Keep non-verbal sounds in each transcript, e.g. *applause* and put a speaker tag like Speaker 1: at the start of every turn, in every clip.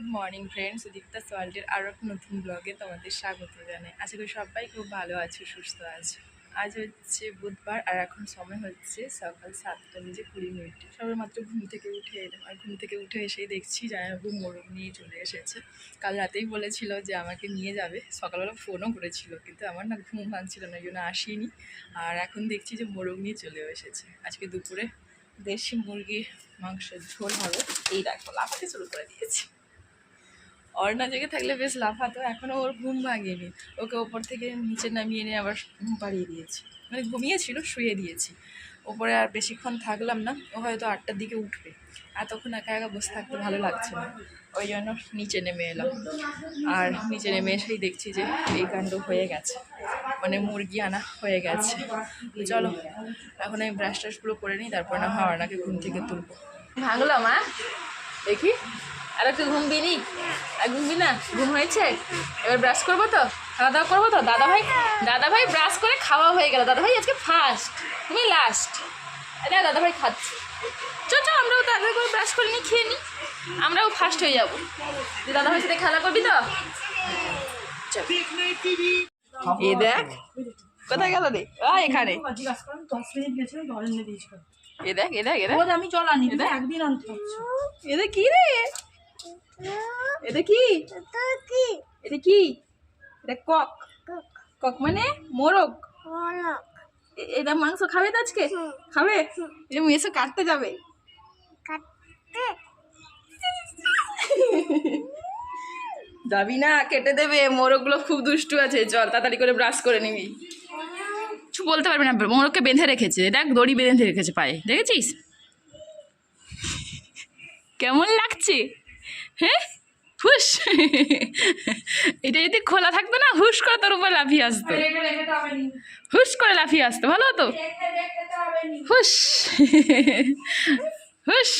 Speaker 1: Good morning friends Dipta ওয়ার্ল্ডের আরও একটা নতুন ব্লগে তোমাদের স্বাগত জানাই। আশা করি সবাই খুব ভালো আছে, সুস্থ আছে। আজ হচ্ছে বুধবার আর এখন সময় হচ্ছে সকাল সাতটা বেজে কুড়ি মিনিট। সবাই মাত্র ঘুম থেকে উঠে এলাম আর ঘুম থেকে উঠে এসেই দেখছি জামাইবাবু মোরগ নিয়ে চলে এসেছে। কাল রাতেই বলেছিল যে আমাকে নিয়ে যাবে। সকালবেলা ফোনও করেছিল, কিন্তু আমার না ঘুম ভাঙছিল না জন্য আসিনি। আর এখন দেখছি যে মোরগ নিয়ে চলে এসেছে। আজকে দুপুরে দেশি মুরগির মাংসের ঝোল হবে। এই দেখো, লাফাতে শুরু করে দিয়েছি। অর্ণা জেগে থাকলে বেশ লাফাতো এখনও ওর ঘুম ভাঙেনি। ওকে ওপর থেকে নিচে নামিয়ে নিয়ে আবার ঘুম পাড়িয়ে দিয়েছি। মানে ঘুমিয়েছিল, শুয়ে দিয়েছি। ওপরে আর বেশিক্ষণ থাকলাম না, ও হয়তো আটটার দিকে উঠবে। তখন একা একা বসে থাকতে ভালো লাগছে না। ওই জন্য নিচে নেমে এলাম। আর নিচে নেমে এসেই দেখছি যে এই কাণ্ড হয়ে গেছে। মানে মুরগি আনা হয়ে গেছে। চলো, এখন আমি ব্রাশ ট্রাশগুলো করে নিই, তারপর না হয় অর্ণাকে ঘুম থেকে তুলবো। ভাঙলাম মা? দেখি। আর একটু ঘুমবি নি আর ঘুমবি না? ঘুম হয়েছে? এবার ব্রাশ করব তো? খাওয়া দাওয়া করব তো? দাদা ভাই দাদা ভাই ব্রাশ করে খাওয়া হয়ে গেল। দাদা ভাই আজকে ফার্স্ট তুমি লাস্ট না দাদা ভাই খাচ্ছে। চ চ আমরাও তাড়াতাড়ি করে ব্রাশ করে নিই খেয়ে নিই আমরাও ফার্স্ট হয়ে যাব। দাদা ভাইয়ের সাথে খেলা করবি তো? এ দেখ। কোথায় গেল রে? আ এখানে। এ দেখ এ দেখ এ দেখ।
Speaker 2: আমি জল আনি। একদিন আনতে হচ্ছে
Speaker 1: এটা কি রে? এটা কি? এটা কি? এটা কক। কক। মানে মোরগ। এটা মাংস খাবে তো আজকে? খাবে? এটা মেসো কাটতে যাবে। যাবি না কেটে দেবে। মোরগগুলো খুব দুষ্টু আছে। চল তাড়াতাড়ি করে ব্রাশ করে নিবি। কিছু বলতে পারবি না মোরগকে বেঁধে রেখেছে। দেখ দড়ি বেঁধে রেখেছে পায়ে। দেখেছিস? কেমন লাগছে? হ্যাঁ? হুস এটা যদি খোলা থাকতো না হুস করে তোর উপর লাফিয়ে আসতো। হুস করে লাফিয়ে আসতো ভালো হতো? হুস হুস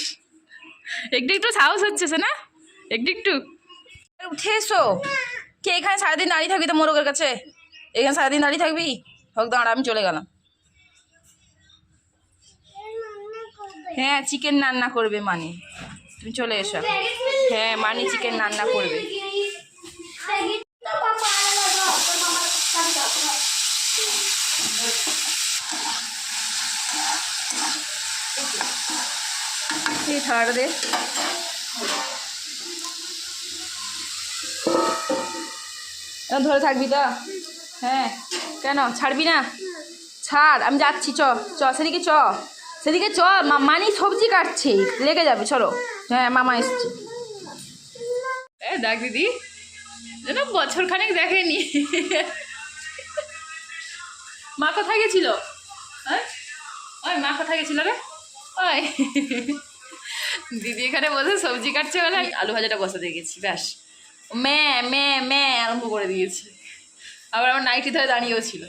Speaker 1: একটু একটু সাহস হচ্ছে না? একটু একটু। উঠে এসো। কে এখানে সারাদিন দাঁড়িয়ে থাকবি তো মোরগের কাছে? এখানে সারাদিন দাঁড়িয়ে থাকবি? হোক দাঁড়া আমি চলে গেলাম। হ্যাঁ চিকেন রান্না করবে মানে। তুমি চলে এসো। হ্যাঁ মানি চিকেন রান্না করবে। ধরে থাকবি তো? হ্যাঁ কেন? ছাড়বি না? ছাড়, আমি যাচ্ছি, চ চ, সেদিকে চ। সেদিকে চ মানি সবজি কাটছে। লেগে যাবে, চলো। হ্যাঁ মামা এসছে। দেখ দিদি। যেন বছর খানেক দেখেনি। মা কোথায় গেছিল? হ্যাঁ? ওই মা কোথায় গেছিল রে? ওই। দিদি এখানে বসে সবজি কাটছে বলে আমি আলু ভাজাটা বসাতে গেছি, ব্যাস। মে মে মে আরম্ভ করে দিয়েছে। আবার আমার নাইটি ধরে দাঁড়িয়েও ছিল।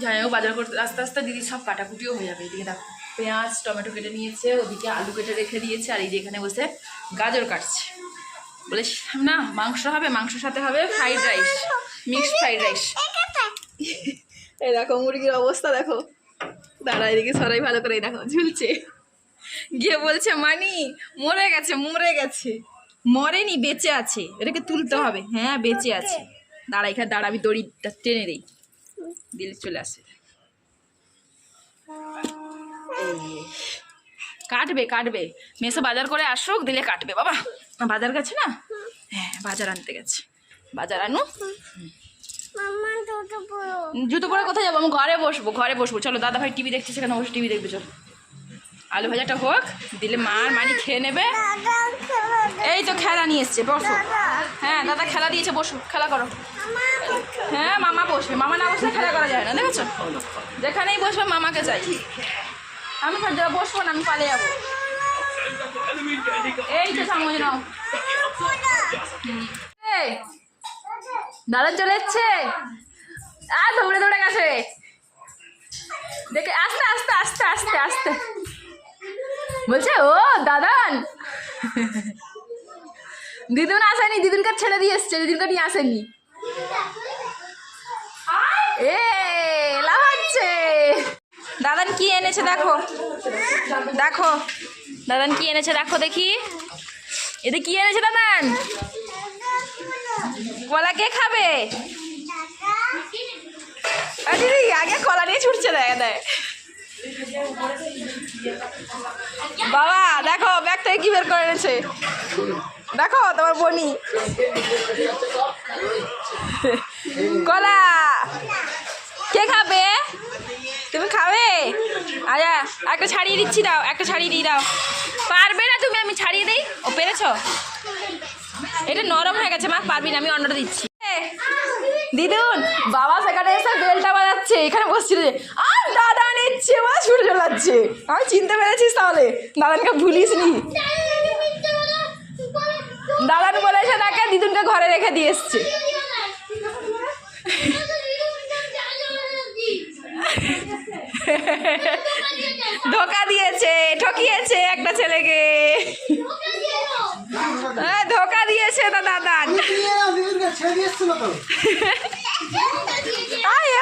Speaker 1: যাই হোক, বাজার করতে আস্তে আস্তে দিদি সব কাটাকুটিও হয়ে যাবে, এদিকে দেখো। পেঁয়াজ, টমেটো কেটে নিয়েছে, ওদিকে আলু কেটে রেখে দিয়েছে, আর এই যে এখানে বসে গাজর কাটছে। বলে, না, মাংস হবে মাংসের সাথে হবে fried rice mixed fried rice এই দেখো, মুরগির অবস্থা দেখো। দাঁড়া, এদিকে সরাই ভালো করে দেখো, ঝুলছে। গিয়ে বলছে, মানি, মরে গেছে মরে গেছে। মরেনি, বেঁচে আছে। এটাকে তুলতে হবে। হ্যাঁ বেঁচে আছে। দাঁড়া, এখানে দাঁড়াবি দড়িটা টেনে দেই। দিলে চলে আসে। কাটবে কাটবে। মেসো বাজার করে আসুক দিলে কাটবে বাবা। বাজার গেছে না? হ্যাঁ বাজার আনতে গেছে। বাজার আনু। জুতো পরে। কোথায় যাব? আমি ঘরে বসবো ঘরে বসবো। চলো দাদা ভাই টিভি দেখছে সেখানে বসে টিভি দেখবে চলো। আলু ভাজাটা হোক দিলে মার মানি খেয়ে নেবে। এই তো খেলা নিয়ে এসছে বসো। হ্যাঁ দাদা খেলা দিয়েছে বসো খেলা করো। হ্যাঁ মামা বসবে। মামা না বসলে খেলা করা যায় না দেখেছ? যেখানেই বসবে মামাকে চাই। আমি যা বসবো না, আমি পালিয়ে যাব। এই তো সামনে। দাদা চলে এসছে। আর দৌড়ে দৌড়ে গেছে। দেখে, আস্তে আস্তে আস্তে আস্তে আস্তে। বলছে, ও, দাদান। দিদুন আসেনি, দিদুনকে ছেড়ে দিয়ে এসছে, দিদুনকে নিয়ে আসেনি। এ লাভাচ্ছে দাদান কি এনেছে দেখো। দেখো। দাদান কি এনেছে দেখো দেখি। এটা কি এনেছে দাদান? কলা কে খাবে? আগে কলা নিয়ে ছুটছে, দেখা দেয় বাবা, দেখো, ব্যাগ থেকে কি বের করে এনেছে? দেখো, তোমার বনি কলা, কে খাবে? খাবে? আচ্ছা একটা ছাড়িয়ে দিচ্ছি, দাও, একটা ছাড়িয়ে দিয়ে দাও। পারবে না তুমি, আমি ছাড়িয়ে দিই? ও পেরেছ? এটা নরম হয়ে গেছে, মা, পারবি না, আমি অন্যটা দিচ্ছি। দিদুন, বাবা সেখানে এসে বেলটা বাজাচ্ছে, এখানে বসছিল যে, আর দাদা নিচ্ছে, মা, ছুটে চলাচ্ছে আমি চিনতে পেরেছিস তাহলে, দাদানকে ভুলিস নি। দাদান বলেছে তাকে, দিদুনকে ঘরে রেখে দিয়ে এসছে। ধোকা দিয়েছে ঠকিয়েছে একটা ছেলেকে হ্যাঁ, ধোকা দিয়েছে তো দাদান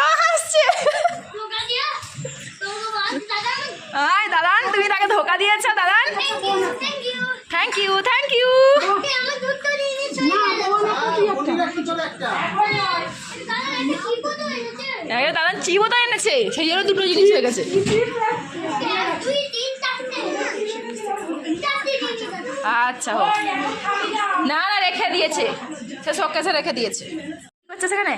Speaker 1: ও হাসছে আয় দাদান তুমি তাকে ধোকা দিয়েছ দাদান থ্যাংক ইউ থ্যাংক ইউ
Speaker 3: একটু চলে একটা
Speaker 1: দাদান চিবো তো এনেছে। সেই জন্য দুটো জিনিস হয়ে গেছে। আচ্ছা হোক। না না, রেখে দিয়েছে। সে শোকেসে রেখে দিয়েছে। কি করছে সেখানে?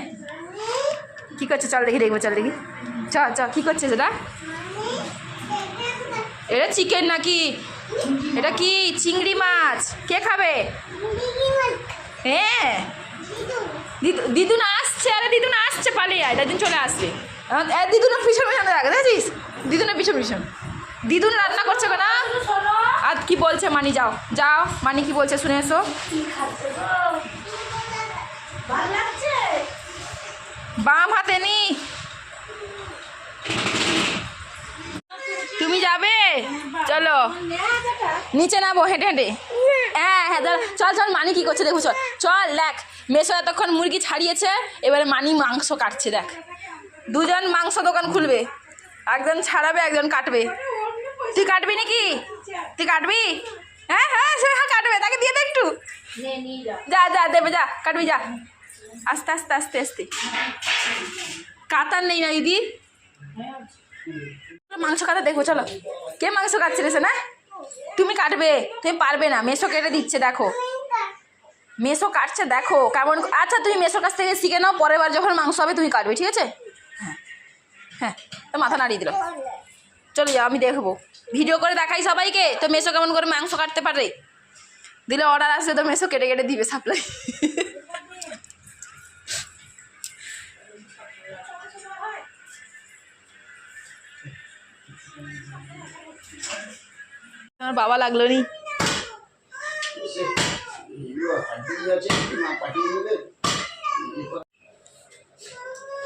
Speaker 1: কি করছে? চল দেখি, দেখব, চল দেখি। চল চল, কি করছে সেটা? এটা চিকেন নাকি? এটা কি? চিংড়ি মাছ। কে খাবে? হ্যাঁ। দিদু দিদুন আসছে, আরে দিদুন আসছে, পালিয়ে আয়, দিদুন চলে আসবে। দিদুনের পিছন পিছন দেখ দেখেছিস দিদুনের পিছন পিছন। দিদুন রান্না করছে কেন? আর কি বলছে মানি, যাও যাও, মানি কি বলছে, শুনে এসো। বাম হাতে নি। তুমি যাবে? চলো। নিচে নামো, হেঁটে হেঁটে। হ্যাঁ হ্যাঁ চল চল, মানি কি করছে, দেখো, চল। চল, দেখ। মেশো এতক্ষণ মুরগি ছাড়িয়েছে, এবারে মানি মাংস কাটছে, দেখ। দুজন মাংস দোকান খুলবে, একজন ছাড়াবে, একজন কাটবে। তুই কাটবি নাকি? তুই কাটবি? হ্যাঁ হ্যাঁ সে হ্যাঁ কাটবে, তাকে দিয়ে দে একটু। যা যা, দেবে, যা, কাটবি, যা। আস্তে আস্তে আস্তে আস্তে। কাতার নেই না, দিদি। মাংস কাটা দেখো, চলো। কে মাংস কাটছে রে না তুমি কাটবে, তুমি পারবে না মেশো কেটে দিচ্ছে, দেখো। মেশো কাটছে, দেখো কেমন আচ্ছা তুমি মেশোর কাছ থেকে শিখে নাও পরের বার যখন মাংস হবে তুমি কাটবে, ঠিক আছে? হ্যাঁ হ্যাঁ তো মাথা নাড়িয়ে দিল চলে যাও, আমি দেখব। ভিডিও করে দেখাই সবাইকে, তো মেশো কেমন করে মাংস কাটতে পারে? দিলে অর্ডার আসলে তো মেশো কেটে কেটে দিবে সাপ্লাই আমার বাবা লাগল নি?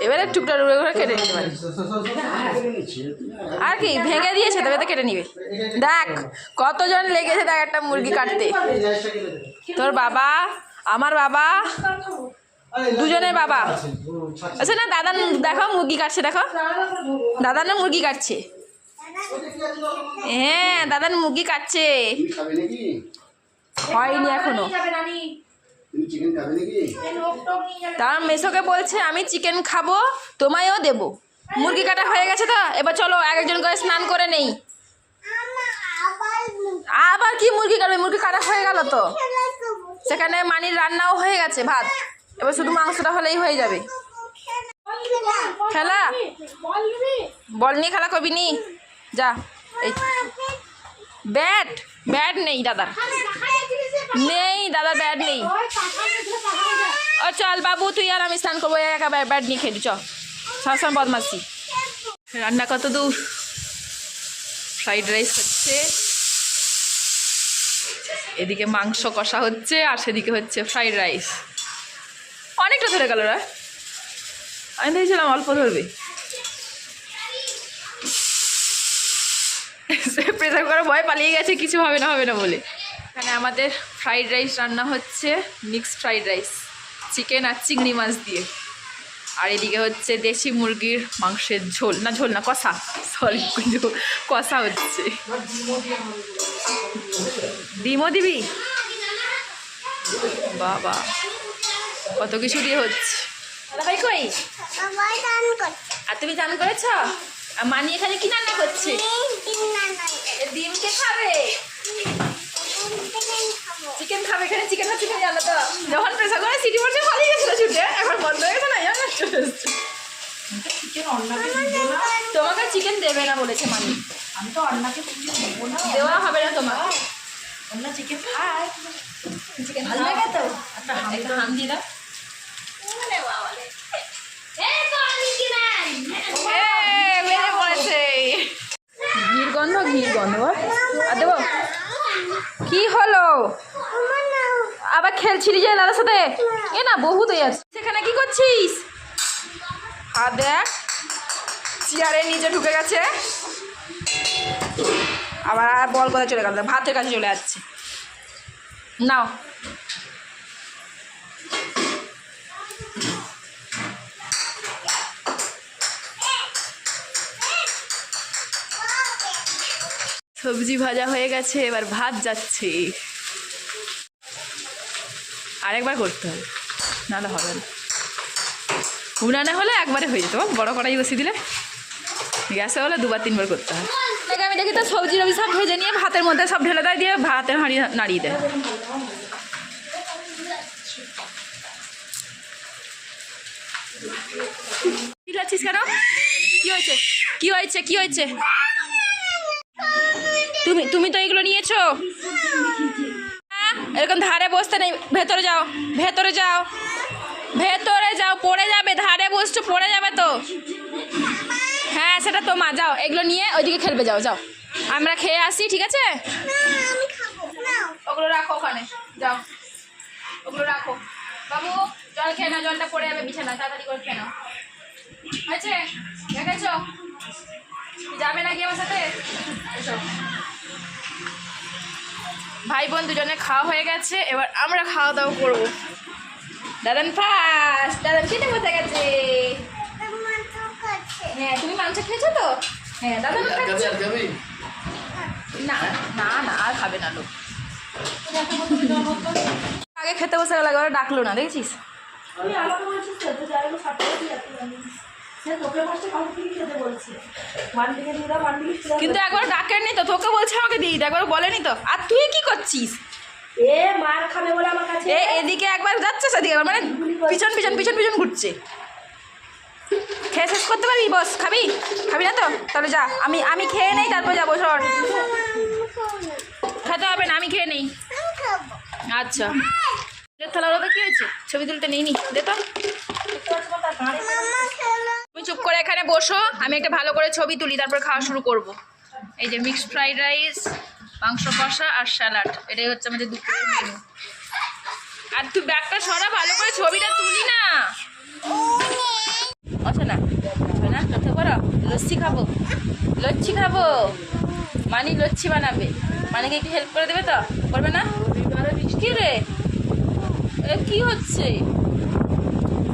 Speaker 1: এবারে টুকটা টুকরা করে কেটে নিতে পারে। আর কি, ভেঙে দিয়েছে, তবে তো কেটে নিবে। দেখ, কতজন লেগেছে দেখ একটা মুরগি কাটতে। তোর বাবা, আমার বাবা, দুজনের বাবা। আচ্ছা না দাদা দেখো, মুরগি কাটছে, দেখো। দাদা না মুরগি কাটছে? হ্যাঁ দাদার মুরগি কাটছে। হয়নি
Speaker 3: এখনও।
Speaker 1: তার মেসোকে বলছে, আমি চিকেন খাব, তোমায়ও দেবো। মুরগি কাটা হয়ে গেছে তো? এবার চলো এক একজন করে স্নান করে নেই। আবার কি মুরগি কাটবে? মুরগি কাটা হয়ে গেল তো? সেখানে মানির রান্নাও হয়ে গেছে ভাত। এবার শুধু মাংসটা হলেই হয়ে যাবে। খেলা? বল নিয়ে খেলা করবি নি যা, এই। ব্যাট? ব্যাট নেই দাদার নেই, দাদা, ব্যাট নেই। চল বাবু, তুই আর আমি স্নান করব একা ব্যাট নিয়ে খেলি, চ। সবসময় বদমাসি রান্না কত দূর? ফ্রাইড রাইস হচ্ছে, এদিকে মাংস কষা হচ্ছে, আর সেদিকে হচ্ছে ফ্রাইড রাইস। অনেকটা ধরে গেল রা। আমি ভেবেছিলাম অল্প ধরবে। প্রেসার করে ভয় পালিয়ে গেছে, কিছু হবে না হবে না বলে। এখানে আমাদের ফ্রাইড রাইস রান্না হচ্ছে মিক্সড ফ্রাইড রাইস। চিকেন আর চিংড়ি মাছ দিয়ে। আর এদিকে হচ্ছে দেশি মুরগির মাংসের ঝোল। না ঝোল না কষা। সরি কষা হচ্ছে। ডিমও দিবি? বাবা কত কিছু দিয়ে হচ্ছে। কই? আর তুমি চান করেছ? আর মানি এখানে কি রান্না করছে? ডিমকে খাবে? চিকেন খাবে এখানে চিকেন আর চিকেন জানো তো? যখন প্রেসার করে সিটি পড়ছে ভালোই গেছিল ছুটে এখন বন্ধ হয়ে গেছে না জানো চলে এসছে।
Speaker 2: চিকেন অন্নাকে দিব না
Speaker 1: তোমাকে চিকেন দেবে না বলেছে মানি
Speaker 2: আমি তো অন্নাকে দেবো না।
Speaker 1: দেওয়া হবে না তোমাকে।
Speaker 2: অন্য চিকেন খায়।
Speaker 1: চিকেন ভালো লাগে তো।
Speaker 2: একটা হাম
Speaker 1: একটা হাম দিয়ে দাও। এ, বেরিয়ে পড়েছে। ঘির গন্ধ ঘির গন্ধ। আর দেবো। কি হলো? আবার খেলছিলি যে দাদার সাথে? এ না, বহুত হয়ে যাচ্ছে। সেখানে কি করছিস? আর দেখ চেয়ারের নিচে ঢুকে গেছে। আবার আর বল কোথায় চলে গেল? ভাতের কাছে চলে যাচ্ছে। নাও। সবজি ভাজা হয়ে গেছে, এবার ভাত যাচ্ছে। আরেকবার করতে হবে। নাহলে হবে না। উনানে হলে একবারে হয়ে যেত। বড় কড়াই বসিয়ে দিলে। গ্যাসে হলে দুবার, তিনবার করতে হয়। আমি দেখি তো সবজি রবজি সব ভেজে নিয়ে ভাতের মধ্যে সব ঢেলে দেয়, দিয়ে ভাতে হাঁড়ি নাড়িয়ে দেয়। চিল্লাচ্ছিস কেন? কি হয়েছে? কি হয়েছে? কি হয়েছে? তুমি তুমি তো এগুলো নিয়েছো? এরকম ধারে বসতে নেই। ভেতরে যাও ভেতরে যাও ভেতরে যাও, পড়ে যাবে, ধারে বসছো, পড়ে যাবে তো। হ্যাঁ সেটা তো মা, যাও, এগুলো নিয়ে ওইদিকে খেলবে, যাও যাও। আমরা খেয়ে আসি, ঠিক আছে?
Speaker 4: না
Speaker 1: ওগুলো রাখো ওখানে, যাও। ওগুলো রাখো। বাবু, জল খেয়ে নাও, জলটা পড়ে যাবে বিছানা, তাড়াতাড়ি করে খেয়ে নাও। আছে দেখেছ? যাবে নাকি আমার সাথে? ভাই বোন দুজনে খাওয়া হয়ে গেছে এবার আমরা খাওয়া দাওয়া করব। দাদান ফার্স্ট দাদান খেতে বসে গেছে। হ্যাঁ তুমি মাংস খেয়েছো তো? হ্যাঁ দাদা না না না আর খাবে না লোক। আগে খেতে বসে গেল ডাকলো না দেখছিস?
Speaker 2: দাও।
Speaker 1: কিন্তু একবার ডাকেননি তো তোকে বলছে আমাকে দিয়ে দিতে একবার বলেনি তো। আর তুই কি করছিস?
Speaker 2: এ মার খাবে বলে আমার কাছে
Speaker 1: এ এদিকে একবার যাচ্ছে সেদিকে মানে পিছন পিছন পিছন পিছন ঘুরছে। খেয়ে শেষ করতে পারবি? বস খাবি? খাবি না তো? তাহলে যা আমি আমি খেয়ে নেই তারপর যাব সর। খেতে হবে না আমি খেয়ে নেই। আচ্ছা। থালা ওটা কি হয়েছে? ছবি তুলতে নিই নি দে তো চুপ করে এখানে বসো, আমি একটা ভালো করে ছবি তুলি, তারপর খাওয়া শুরু করব। এই যে মিক্সড ফ্রাইড রাইস মাংস কষা আর স্যালাড এটাই হচ্ছে আমাদের দুপুরের মেনু আর তুই ব্যাগটা সরা, ভালো করে ছবিটা তুলি না। আচ্ছা না কথা করো। লস্যি খাব লচ্ছি খাব। মানি লচ্ছি বানাবে। মানিকে একটু হেল্প করে দেবে তো? করবে না? কি রে? কি হচ্ছে?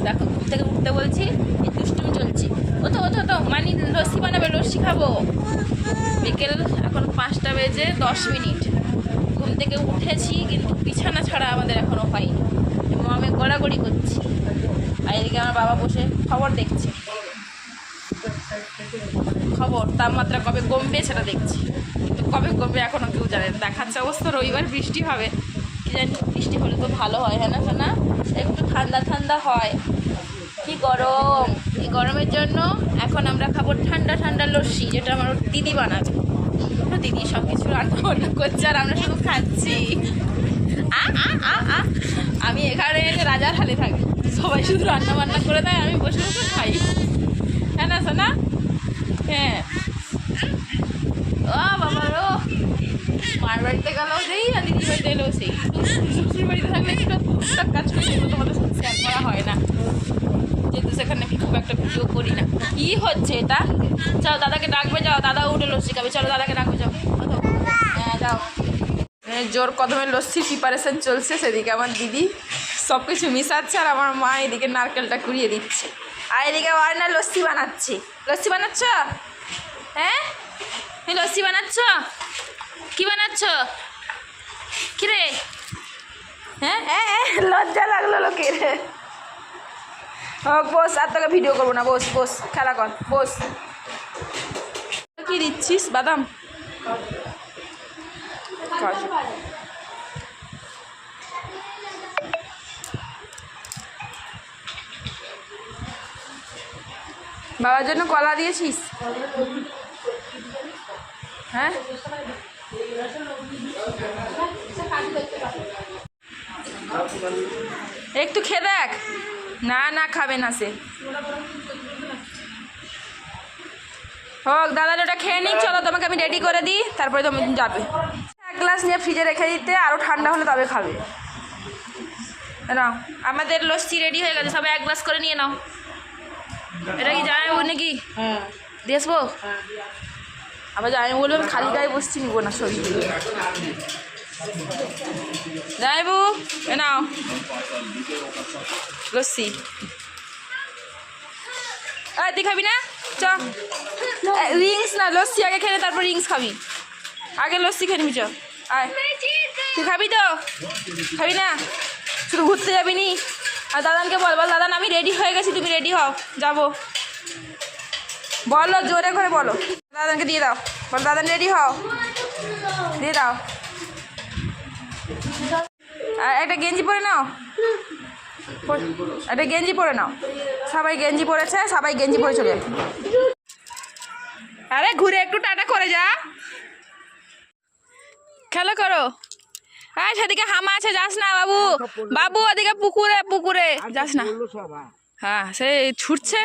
Speaker 1: দেখো, ঘুম থেকে উঠতে বলছি, এই দুষ্টুমি চলছে ও তো ও তো ও তো মানি লস্যি লস্যি খাব বিকেল এখন পাঁচটা বেজে দশ মিনিট। ঘুম থেকে উঠেছি, কিন্তু বিছানা ছাড়া আমাদের এখনও হয়নি। এবং আমি গড়াগড়ি করছি। আর এদিকে আমার বাবা বসে খবর দেখছে। খবর, তাপমাত্রা কবে কমবে সেটা দেখছি। কিন্তু কবে কমবে এখনও কেউ জানে না। দেখাচ্ছে অবস্থা, রবিবার বৃষ্টি হবে। কি জানি, বৃষ্টি হলে তো ভালো হয় হ্যাঁ না না? একটু ঠান্ডা ঠান্ডা হয়। কি গরম! এই গরমের জন্য এখন আমরা খাব ঠান্ডা ঠান্ডা লস্যি, যেটা আমার দিদি বানাবে। দিদি সব কিছু রান্না বান্না করছে আর আমরা শুধু খাচ্ছি। আমি এখানে এসে রাজার হালে থাকি। সবাই শুধু রান্না বান্না করে দেয়, আমি বসে বসে খাই। হ্যাঁ না, সোনা? হ্যাঁ। ও বাবা রো মার বাড়িতে গেলেও যেই আর দিদির বাড়িতে এলেও সেই। শ্বশুর বাড়িতে থাকলে একটু কাজ করি সেগুলো তোমাদের সাথে শেয়ার করা হয় না। সেখানে খুব একটা ভিডিও করি না। কি হচ্ছে এটা? যাও, দাদাকে ডাকবে, যাও, দাদা উঠে লস্যি খাবে। চলো, দাদাকে ডাকবে, যাও। হ্যাঁ যাও। জোর কদমে লস্যির প্রিপারেশন চলছে, সেদিকে আমার দিদি সব কিছু মিশাচ্ছে আর আমার মা এদিকে নারকেলটা কুড়িয়ে দিচ্ছে। আর এদিকে না লস্যি বানাচ্ছে। লস্যি বানাচ্ছ? হ্যাঁ? লস্যি বানাচ্ছ? কি বানাচ্ছ? কি রে হ্যাঁ হ্যাঁ লজ্জা লাগল লোকের। হোক বস আর তোকে ভিডিও করব না বস বস খেলা কর বস। কি দিচ্ছিস বাদাম? কাজু। বাবার জন্য কলা দিয়েছিস? হ্যাঁ? একটু খেয়ে দেখ। না না খাবে না সে। হোক দাদা ওটা খেয়ে নিক চলো তোমাকে আমি রেডি করে দিই তারপরে তুমি যাবে। এক গ্লাস নিয়ে ফ্রিজে রেখে দিতে আরও ঠান্ডা হলে তবে খাবে। নাও আমাদের লস্যি রেডি হয়ে গেছে সবাই এক গ্লাস করে নিয়ে নাও। এটা কি জানাই নাকি?
Speaker 2: হ্যাঁ।
Speaker 1: দিয়ে আসব? আবার আমি বলব খালি গায়ে বসছি নিবো না শরীর যাইবু এ নাও লস্যি আয় তুই খাবি না চ রিংস না লস্যি আগে খেলে তারপর রিংস খাবি আগে লস্যি খেয়ে নিবি চ আয় তুই খাবি তো খাবি না শুধু ঘুরতে যাবি নি আর দাদানকে বল বল দাদান আমি রেডি হয়ে গেছি তুমি রেডি হও যাব বলো জোরে করে বলো দাদানকে দিয়ে দাও বল দাদান রেডি হও দিয়ে দাও আর একটা গেঞ্জি পরে নাও। একটা গেঞ্জি পরে নাও। সবাই গেঞ্জি পরেছে, সবাই গেঞ্জি পরে চলে আরে ঘুরে একটু টাটা করে যা। খেলা করো। হ্যাঁ সেদিকে হামা আছে, যাস না বাবু। বাবু, ওদিকে পুকুরে পুকুরে। যাস না। হ্যাঁ সে ছুটছে।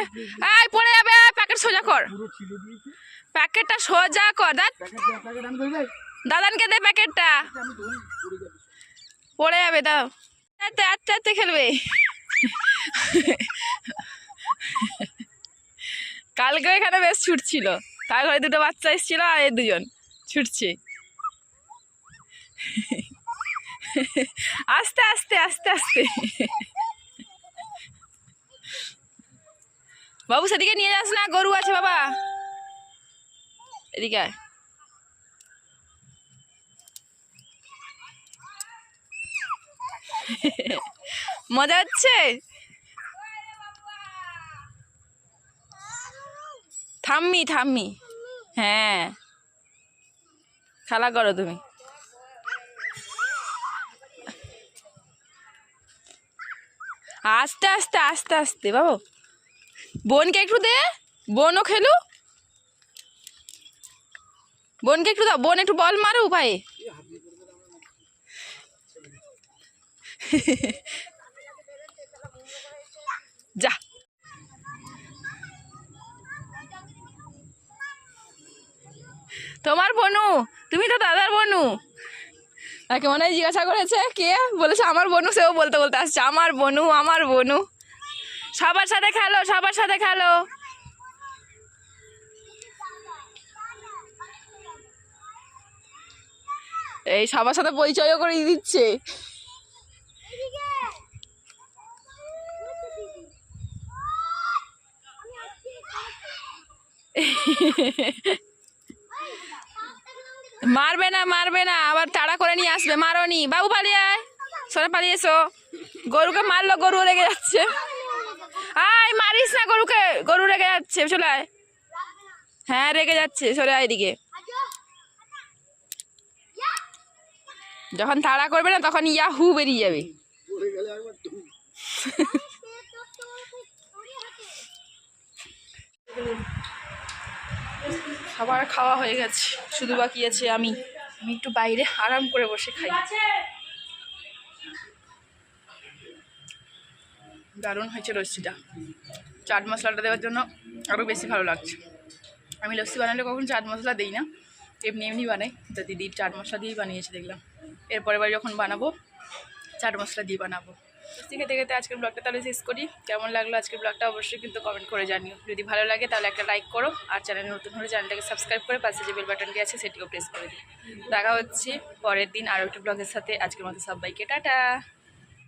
Speaker 1: এই পড়ে যাবে প্যাকেট সোজা কর। প্যাকেটটা সোজা কর। দাদানকে দে প্যাকেটটা। পড়ে যাবে দাও আচ্ছা আচ্ছা আচ্ছা খেলবে। কালকে এখানে বেশ ছুটছিল। তার ঘরে দুটো বাচ্চা এসেছিল আর এই দুজন ছুটছে। আস্তে আস্তে আস্তে আস্তে। বাবু, সেদিকে নিয়ে যাস না, গরু আছে বাবা। এদিকে আয়। মজা হচ্ছে? থাম্মি থাম্মি। হ্যাঁ। খেলা করো তুমি। আস্তে আস্তে আস্তে আস্তে, বাবু। বোনকে একটু দে। বোনও খেলু। বোনকে একটু দাও। বোন একটু বল মারু পায়ে *laughs* যা। তোমার বনু, তুমি তো দাদার বনু। তাকে মনে হয় জিজ্ঞাসা করেছে, কে? বলেছে, আমার বনু। সেও বলতে বলতে আসছে, আমার বনু আমার বনু। সবার সাথে খেলো, সবার সাথে খেলো। এই সবার সাথে পরিচয়ও করে দিচ্ছে। মারবে না মারবে না। আবার তাড়া করে নিয়ে আসবে মারনি বাবু পালিয়ে আয়। সরে পালিয়ে এসো। গরুকে মারলো, গরু রেগে যাচ্ছে। আয়, মারিস না গরুকে। গরু রেগে যাচ্ছে, চলে আয়। হ্যাঁ রেগে যাচ্ছে, সরে আয় এদিকে। যখন তাড়া করবে না, তখন ইয়াহু বেরিয়ে যাবে। খাবার খাওয়া হয়ে গেছে। শুধু বাকি আছে আমি। আমি একটু বাইরে আরাম করে বসে খাই। দারুণ হয়েছে লস্যিটা চাট মশলাটা দেওয়ার জন্য আরও বেশি ভালো লাগছে। আমি লস্যি বানালে কখন চাট মশলা দিই না। এমনি এমনি বানাই। তো দিদির চাট মশলা দিয়েই বানিয়েছে দেখলাম। এরপরের বার যখন বানাবো, চাট মশলা দিয়ে বানাবো। খেতে খেতে আজকের ব্লগটা তাহলে শেষ করি। কেমন লাগল আজকের ব্লগটা অবশ্যই কিন্তু কমেন্ট করে জানিও। যদি ভালো লাগে তাহলে একটা লাইক করো, আর চ্যানেলে নতুন হলে চ্যানেলটাকে সাবস্ক্রাইব করে পাশে যে বেল বাটনটি আছে সেটিও প্রেস করে দিই দেখা হচ্ছে পরের দিন আরও একটি ব্লগের সাথে। আজকের মতো সবাইকে টাটা।